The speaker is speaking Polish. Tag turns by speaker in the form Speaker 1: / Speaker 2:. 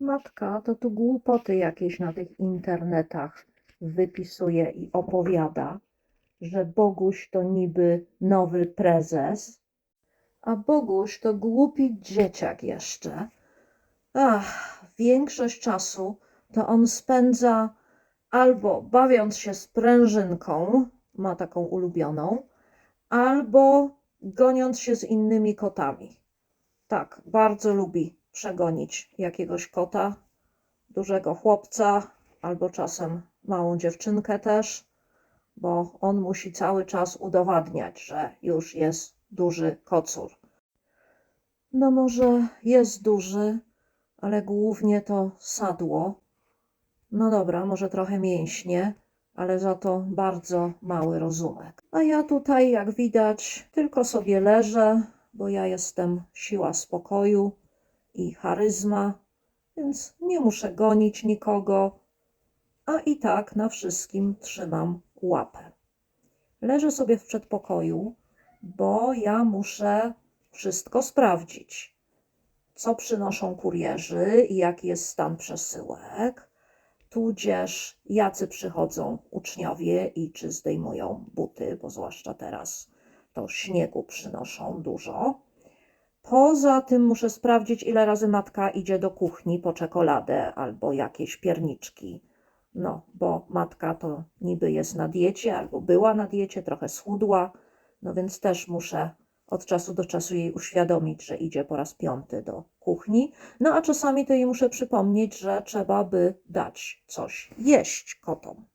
Speaker 1: Matka to tu głupoty jakieś na tych internetach wypisuje i opowiada, że Boguś to niby nowy prezes, a Boguś to głupi dzieciak jeszcze. Ach, większość czasu to on spędza albo bawiąc się z prężynką, ma taką ulubioną, albo goniąc się z innymi kotami. Tak, bardzo lubi przegonić jakiegoś kota, dużego chłopca, albo czasem małą dziewczynkę też, bo on musi cały czas udowadniać, że już jest duży kocur. No może jest duży, ale głównie to sadło. No dobra, może trochę mięśnie, ale za to bardzo mały rozumek. A ja tutaj, jak widać, tylko sobie leżę, bo ja jestem siła spokoju i charyzma, więc nie muszę gonić nikogo, a i tak na wszystkim trzymam łapę. Leżę sobie w przedpokoju, bo ja muszę wszystko sprawdzić. Co przynoszą kurierzy i jaki jest stan przesyłek, tudzież jacy przychodzą uczniowie i czy zdejmują buty, bo zwłaszcza teraz to śniegu przynoszą dużo. Poza tym muszę sprawdzić, ile razy matka idzie do kuchni po czekoladę albo jakieś pierniczki. No, bo matka to niby jest na diecie albo była na diecie, trochę schudła, no więc też muszę od czasu do czasu jej uświadomić, że idzie po raz piąty do kuchni. No a czasami to jej muszę przypomnieć, że trzeba by dać coś jeść kotom.